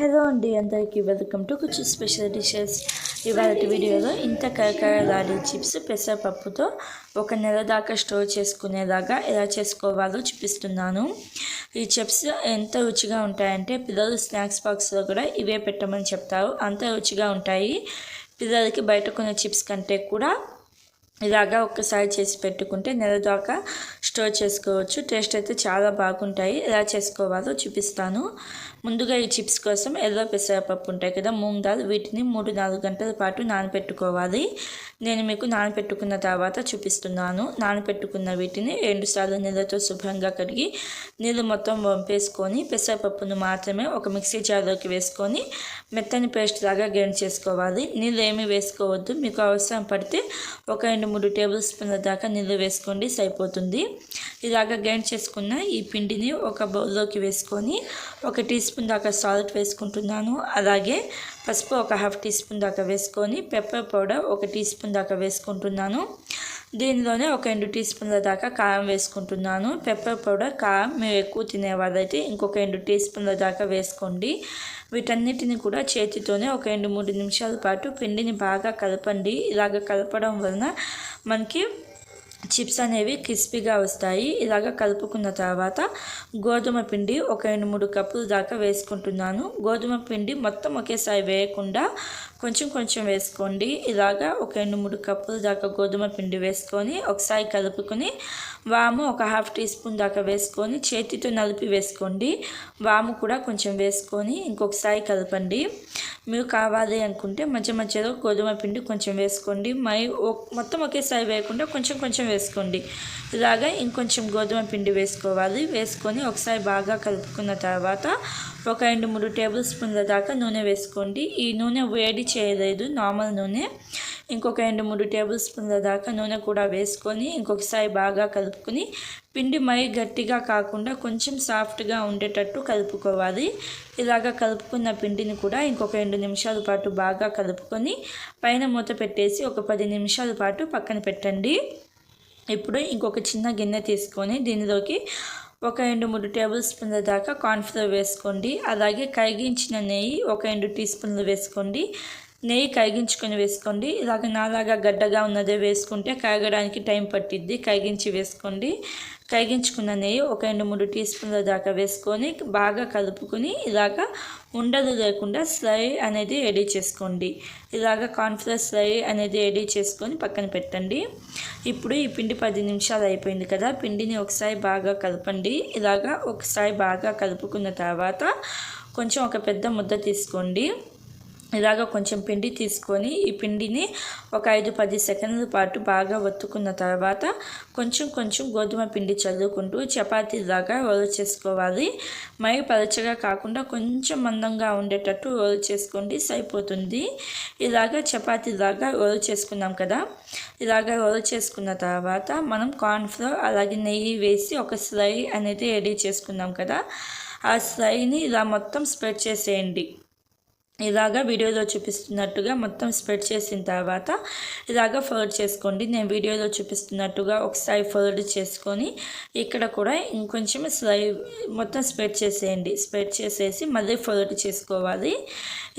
Hello అండి అందరికీ welcome to కుచి స్పెషల్ డిషెస్. ఇవాళ వీడియోలో ఇంత కరకరలాడే చిప్స్ పెసరపప్పుతో ఒక నెల దాకా స్టోర్ చేసుకునేలాగా ఎలా చేసుకోవాలో చూపిస్తున్నాను. ఈ చిప్స్ ఎంత రుచిగా ఉంటాయంటే పిల్లలు స్నాక్స్ బాక్స్లో కూడా ఇవే పెట్టమని చెప్తారు. అంత రుచిగా ఉంటాయి. పిల్లలకి బయట కొనే చిప్స్ కంటే కూడా ఇలాగా ఒక్కసారి చేసి పెట్టుకుంటే నెల దాకా స్టోర్ చేసుకోవచ్చు. టేస్ట్ అయితే చాలా బాగుంటాయి. ఎలా చేసుకోవాలో చూపిస్తాను. ముందుగా ఈ చిప్స్ కోసం ఎల్లో పెసరపప్పు ఉంటాయి కదా మూంగ్ దాల్. వీటిని మూడు నాలుగు గంటల పాటు నానబెట్టుకోవాలి నేను మీకు నానబెట్టుకున్న తర్వాత చూపిస్తున్నాను. నానబెట్టుకున్న వీటిని రెండుసార్లు నీళ్ళతో శుభ్రంగా కడిగి నీళ్ళు మొత్తం వంపేసుకొని పెసరపప్పును మాత్రమే ఒక మిక్సీ జార్లోకి వేసుకొని మెత్తని పేస్ట్ లాగా గ్రైండ్ చేసుకోవాలి. నీళ్ళు ఏమీ వేసుకోవద్దు. మీకు అవసరం పడితే ఒక రెండు మూడు టేబుల్ స్పూన్ల దాకా నీళ్ళు వేసుకోండి సరిపోతుంది. ఇలాగ గ్రైండ్ చేసుకున్న ఈ పిండిని ఒక బౌల్లోకి వేసుకొని ఒక టీ స్పూన్ దాకా సాల్ట్ వేసుకుంటున్నాను. అలాగే పసుపు ఒక హాఫ్ టీ స్పూన్ దాకా వేసుకొని పెప్పర్ పౌడర్ ఒక టీ స్పూన్ దాకా వేసుకుంటున్నాను. దీనిలోనే ఒక రెండు టీ స్పూన్ల దాకా కారం వేసుకుంటున్నాను. పెప్పర్ పౌడర్ కారం మేము ఎక్కువ తినేవాళ్ళైతే ఇంకొక రెండు టీ స్పూన్ల దాకా వేసుకోండి. వీటన్నిటిని కూడా చేతితోనే ఒక రెండు మూడు నిమిషాల పాటు పిండిని బాగా కలపండి. ఇలాగ కలపడం వలన మనకి చిప్స్ అనేవి క్రిస్పీగా వస్తాయి. ఇలాగ కలుపుకున్న తర్వాత గోధుమ పిండి ఒక రెండు మూడు కప్పులు దాకా వేసుకుంటున్నాను. గోధుమ పిండి మొత్తం ఒకేసారి వేయకుండా కొంచెం కొంచెం వేసుకోండి. ఇలాగా ఒక రెండు మూడు కప్పులు దాకా గోధుమ పిండి వేసుకొని ఒకసారి కలుపుకొని వాము ఒక హాఫ్ టీ స్పూన్ దాకా వేసుకొని చేతితో నలిపి వేసుకోండి. వాము కూడా కొంచెం వేసుకొని ఇంకొకసారి కలపండి. మీరు కావాలి అనుకుంటే మధ్య మధ్యలో గోధుమ పిండి కొంచెం వేసుకోండి. మై మొత్తం ఒకేసారి వేయకుండా కొంచెం కొంచెం వేసుకోండి. ఇలాగా ఇంకొంచెం గోధుమ పిండి వేసుకోవాలి. వేసుకొని ఒకసారి బాగా కలుపుకున్న తర్వాత ఒక రెండు మూడు టేబుల్ స్పూన్ల దాకా నూనె వేసుకోండి. ఈ నూనె వేడి చేయలేదు. నార్మల్ నూనె. ఇంకొక రెండు మూడు టేబుల్ స్పూన్ల దాకా నూనె కూడా వేసుకొని ఇంకొకసారి బాగా కలుపుకొని పిండి మరీ గట్టిగా కాకుండా కొంచెం సాఫ్ట్గా ఉండేటట్టు కలుపుకోవాలి. ఇలాగ కలుపుకున్న పిండిని కూడా ఇంకొక రెండు నిమిషాల పాటు బాగా కలుపుకొని పైన మూత పెట్టేసి ఒక పది నిమిషాల పాటు పక్కన పెట్టండి. ఇప్పుడు ఇంకొక చిన్న గిన్నె తీసుకొని దీనిలోకి ఒక రెండు మూడు టేబుల్ స్పూన్ల దాకా కార్న్ఫ్లోర్ వేసుకోండి. అలాగే కరిగించిన నెయ్యి ఒక రెండు టీ స్పూన్లు వేసుకోండి. నెయ్యి కరిగించుకొని వేసుకోండి. ఇలాగ నాలాగా గడ్డగా ఉన్నదే వేసుకుంటే కరగడానికి టైం పట్టిద్ది. కరిగించి వేసుకోండి. కరిగించుకున్న నెయ్యి ఒక రెండు మూడు టీ స్పూన్ల దాకా వేసుకొని బాగా కలుపుకొని ఇలాగ ఉండలు లేకుండా స్లై అనేది రెడీ చేసుకోండి. ఇలాగ కార్న్ఫ్లవర్ స్లై అనేది రెడీ చేసుకొని పక్కన పెట్టండి. ఇప్పుడు ఈ పిండి పది నిమిషాలు అయిపోయింది కదా. పిండిని ఒకసారి బాగా కలపండి. ఇలాగ ఒకసారి బాగా కలుపుకున్న తర్వాత కొంచెం ఒక పెద్ద ముద్ద తీసుకోండి. ఇలాగ కొంచెం పిండి తీసుకొని ఈ పిండిని ఒక ఐదు పది సెకండ్ల పాటు బాగా ఒత్తుకున్న తర్వాత కొంచెం కొంచెం గోధుమ పిండి చల్లుకుంటూ చపాతీలాగా రోల్ చేసుకోవాలి. మరి పలచగా కాకుండా కొంచెం మందంగా ఉండేటట్టు రోల్ చేసుకోండి సరిపోతుంది. ఇలాగ చపాతీలాగా రోల్ చేసుకున్నాం కదా. ఇలాగ రోల్ చేసుకున్న తర్వాత మనం కార్న్ఫ్లోర్ అలాగే నెయ్యి వేసి ఒక స్లై అనేది రెడీ చేసుకున్నాం కదా. ఆ స్లైని ఇలా మొత్తం స్ప్రెడ్ చేసేయండి. ఇలాగ వీడియోలో చూపిస్తున్నట్టుగా మొత్తం స్ప్రెడ్ చేసిన తర్వాత ఇలాగ ఫోల్డ్ చేసుకోండి. నేను వీడియోలో చూపిస్తున్నట్టుగా ఒకసారి ఫోల్డ్ చేసుకొని ఇక్కడ కూడా ఇంకొంచెం స్లై మొత్తం స్ప్రెడ్ చేసేయండి. స్ప్రెడ్ చేసేసి మళ్ళీ ఫోల్డ్ చేసుకోవాలి.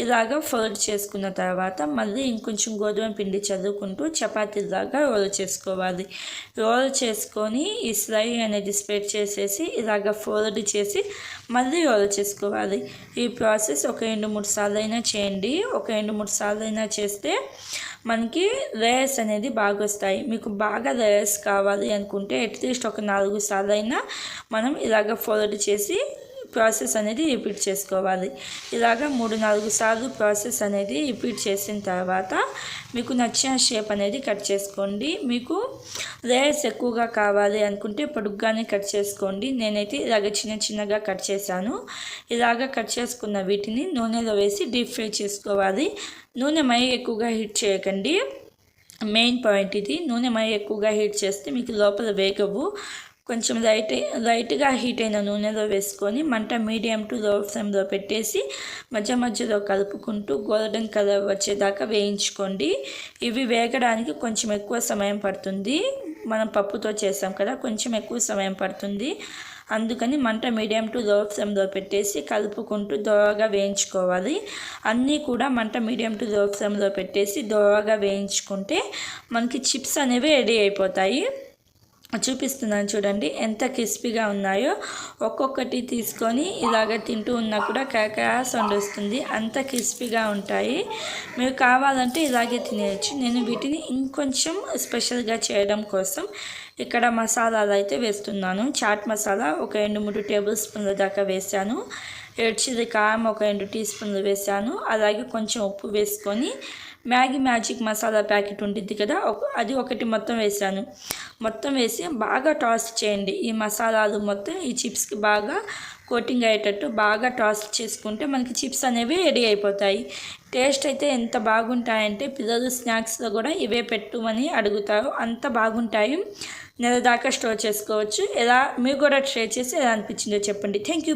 ఇలాగ ఫోల్డ్ చేసుకున్న తర్వాత మళ్ళీ ఇంకొంచెం గోధుమ పిండి చదువుకుంటూ చపాతీలాగా రోల్ చేసుకోవాలి. రోల్ చేసుకొని ఈ స్లై అనేది స్ప్రెడ్ చేసేసి ఇలాగ ఫోల్డ్ చేసి మళ్ళీ రోల్ చేసుకోవాలి. ఈ ప్రాసెస్ ఒక రెండు మూడు సార్లు అయినా చేయండి. ఒక రెండు మూడు సార్లు అయినా చేస్తే మనకి లేయర్స్ అనేది బాగా వస్తాయి. మీకు బాగా లేయర్స్ కావాలి అనుకుంటే అట్లీస్ట్ ఒక నాలుగు సార్లు అయినా మనం ఇలాగ ఫోల్డ్ చేసి ప్రాసెస్ అనేది రిపీట్ చేసుకోవాలి. ఇలాగ మూడు నాలుగు సార్లు ప్రాసెస్ అనేది రిపీట్ చేసిన తర్వాత మీకు నచ్చిన షేప్ అనేది కట్ చేసుకోండి. మీకు లేయర్స్ ఎక్కువగా కావాలి అనుకుంటే పొడుగ్గానే కట్ చేసుకోండి. నేనైతే ఇలాగ చిన్న చిన్నగా కట్ చేశాను. ఇలాగ కట్ చేసుకున్న వీటిని నూనెలో వేసి డీప్ ఫ్రై చేసుకోవాలి. నూనె మై ఎక్కువగా హీట్ చేయకండి. మెయిన్ పాయింట్ ఇది. నూనె మై ఎక్కువగా హీట్ చేస్తే మీకు లోపల వేగవు. కొంచెం లైట్ లైట్గా హీట్ అయిన నూనెలో వేసుకొని మంట మీడియం టు లో ఫ్లేమ్లో పెట్టేసి మధ్య మధ్యలో కలుపుకుంటూ గోల్డెన్ కలర్ వచ్చేదాకా వేయించుకోండి. ఇవి వేగడానికి కొంచెం ఎక్కువ సమయం పడుతుంది. మనం పప్పుతో చేసాం కదా కొంచెం ఎక్కువ సమయం పడుతుంది. అందుకని మంట మీడియం టు లో ఫ్లేమ్లో పెట్టేసి కలుపుకుంటూ దోరగా వేయించుకోవాలి. అన్నీ కూడా మంట మీడియం టు లో ఫ్లేమ్లో పెట్టేసి దోరగా వేయించుకుంటే మనకి చిప్స్ అనేవి రెడీ అయిపోతాయి. చూపిస్తున్నాను చూడండి. ఎంత క్రిస్పీగా ఉన్నాయో ఒక్కొక్కటి తీసుకొని ఇలాగ తింటూ ఉన్నా కూడా కరకరా సౌండ్ వస్తుంది. అంత క్రిస్పీగా ఉంటాయి. మీరు కావాలంటే ఇలాగే తినేయచ్చు. నేను వీటిని ఇంకొంచెం స్పెషల్గా చేయడం కోసం ఇక్కడ మసాలాలు అయితే వేస్తున్నాను. చాట్ మసాలా ఒక రెండు మూడు టేబుల్ స్పూన్ల దాకా వేసాను ఎడ్చిది కారం ఒక రెండు టీ స్పూన్లు వేసాను అలాగే కొంచెం ఉప్పు వేసుకొని మ్యాగీ మ్యాజిక్ మసాలా ప్యాకెట్ ఉంటుంది కదా అది ఒకటి మొత్తం వేసాను మొత్తం వేసి బాగా టాస్ చేయండి. ఈ మసాలాలు మొత్తం ఈ చిప్స్కి బాగా కోటింగ్ అయ్యేటట్టు బాగా టాస్ చేసుకుంటే మనకి చిప్స్ అనేవి రెడీ అయిపోతాయి. టేస్ట్ అయితే ఎంత బాగుంటాయంటే పిల్లలు స్నాక్స్లో కూడా ఇవే పెట్టుమని అడుగుతారు. అంత బాగుంటాయి. నెల దాకా స్టోర్ చేసుకోవచ్చు. ఎలా మీరు కూడా ట్రై చేసి ఎలా అనిపించిందో చెప్పండి. Thank you